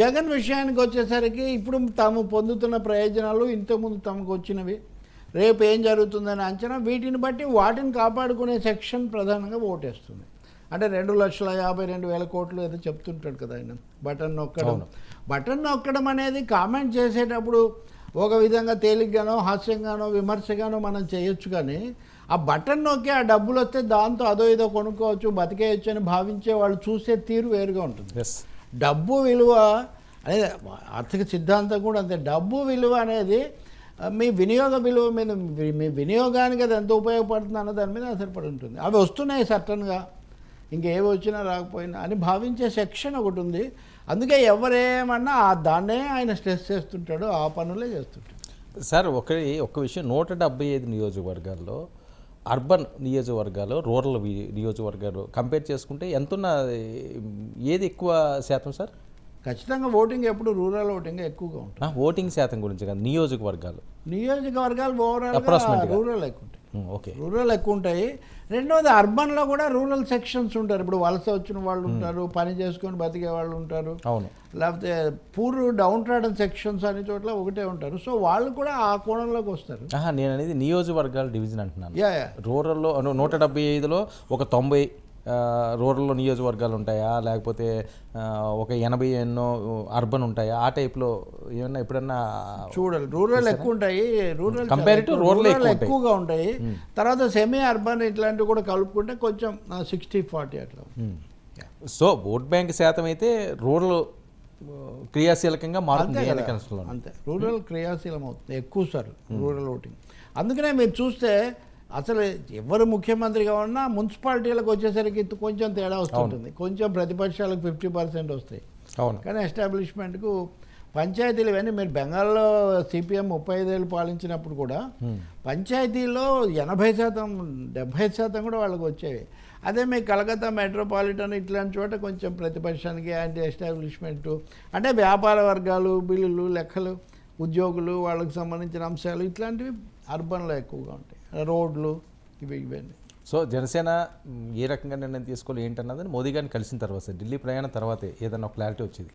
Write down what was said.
జగన్ విషయానికి వచ్చేసరికి ఇప్పుడు తాము పొందుతున్న ప్రయోజనాలు ఇంతకుముందు తమకు వచ్చినవి. రేపు ఏం జరుగుతుందని అంచనా వీటిని బట్టి వాటిని కాపాడుకునే సెక్షన్ ప్రధానంగా ఓటేస్తుంది. అంటే రెండు లక్షల యాభై రెండు వేల కోట్లు ఏదో చెప్తుంటాడు కదా ఆయన. బటన్ నొక్కడం. బటన్ నొక్కడం అనేది కామెంట్ చేసేటప్పుడు ఒక విధంగా తేలిగ్గానో హాస్యంగానో విమర్శగానో మనం చేయొచ్చు కానీ ఆ బటన్ నొక్కి ఆ డబ్బులు వస్తే దాంతో అదో ఇదో కొనుక్కోవచ్చు బతికేయచ్చు అని భావించే వాళ్ళు చూసే తీరు వేరుగా ఉంటుంది. డబ్బు విలువ అనేది ఆర్థిక సిద్ధాంతం కూడా అంతే. డబ్బు విలువ అనేది మీ వినియోగ విలువ మీద మీ- వినియోగానికి అది ఎంత ఉపయోగపడుతుంది అన్న దాని మీద ఆధారపడి ఉంటుంది. అవి వస్తున్నాయి సర్టన్గా. ఇంకేవి వచ్చినా రాకపోయినా అని భావించే సెక్షన్ ఒకటి ఉంది. అందుకే ఎవరేమన్నా ఆ దాన్నే ఆయన స్ట్రెస్ చేస్తుంటాడు ఆ పనులే చేస్తుంటాడు. సార్ ఒక ఒక విషయం నూట డెబ్బై ఐదు నియోజకవర్గాల్లో అర్బన్ నియోజకవర్గాలు రూరల్ నియోజకవర్గాలు కంపేర్ చేసుకుంటే ఎంతున్న ఏది ఎక్కువ శాతం సార్? ఖచ్చితంగా ఓటింగ్ ఎప్పుడు రూరల్ ఓటింగ్ ఎక్కువగా ఉంటుంది. ఓటింగ్ శాతం గురించి కాదు నియోజకవర్గాలు. నియోజకవర్గాలు గా. రూరల్ ఎక్కువ ఓకే. రూరల్ ఎక్కువ ఉంటాయి. రెండవది అర్బన్లో కూడా రూరల్ సెక్షన్స్ ఉంటారు. ఇప్పుడు వలస వచ్చిన వాళ్ళు ఉంటారు పని చేసుకొని బతికే వాళ్ళు ఉంటారు. అవును. లేకపోతే పూర్ డౌన్ ట్రాడన్ సెక్షన్స్ అనే చోట్ల ఒకటే ఉంటారు. సో వాళ్ళు కూడా ఆ కోణంలోకి వస్తారు. నేను అనేది నియోజకవర్గాల డివిజన్ అంటున్నాను. రూరల్లో నూట డెబ్బై ఐదులో ఒక తొంభై ఆ, రూరల్లో నియోజకవర్గాలు ఉంటాయా? లేకపోతే ఒక ఎనభై ఎన్నో అర్బన్ ఉంటాయా? ఆ టైప్లో ఏమన్నా ఎప్పుడన్నా చూడాలి. రూరల్ ఎక్కువ ఉంటాయి రూరల్ rural ఎక్కువ. ఉంటాయి. ఎక్కువగా ఉంటాయి. తర్వాత సెమీ అర్బన్ ఇట్లాంటివి కూడా కలుపుకుంటే కొంచెం సిక్స్టీ ఫార్టీ అట్లా. సో ఓట్ బ్యాంక్ శాతం అయితే రూరల్ క్రియాశీలకంగా మారుతుంది అంతే రూరల్ క్రియాశీలం అవుతుంది. ఎక్కువ సార్ రూరల్ ఓటింగ్. అందుకనే మీరు చూస్తే అసలు ఎవరు ముఖ్యమంత్రిగా ఉన్నా మున్సిపాలిటీలకు వచ్చేసరికి కొంచెం తేడా వస్తుంటుంది. కొంచెం ప్రతిపక్షాలకు ఫిఫ్టీ పర్సెంట్ వస్తాయి. అవును. కానీ ఎస్టాబ్లిష్మెంట్కు పంచాయతీలు ఇవన్నీ మీరు బెంగాల్లో సిపిఎం ముప్పై ఐదేళ్ళు పాలించినప్పుడు కూడా పంచాయతీల్లో ఎనభై శాతం డెబ్భై శాతం కూడా వాళ్ళకి వచ్చేవి. అదే మీ కలకత్తా మెట్రోపాలిటన్ ఇట్లాంటి చోట కొంచెం ప్రతిపక్షానికి యాంటీ ఎస్టాబ్లిష్మెంట్ అంటే వ్యాపార వర్గాలు బిల్లులు లెక్కలు ఉద్యోగులు వాళ్ళకి సంబంధించిన అంశాలు ఇట్లాంటివి అర్బన్లో ఎక్కువగా ఉంటాయి. రోడ్లు ఇవి ఇవన్నీ. సో జనసేన ఏ రకంగా నిర్ణయం తీసుకోవాలి ఏంటన్నదని మోదీ గారిని కలిసిన తర్వాత ఢిల్లీ ప్రయాణం తర్వాతే ఏదన్నా క్లారిటీ వచ్చింది.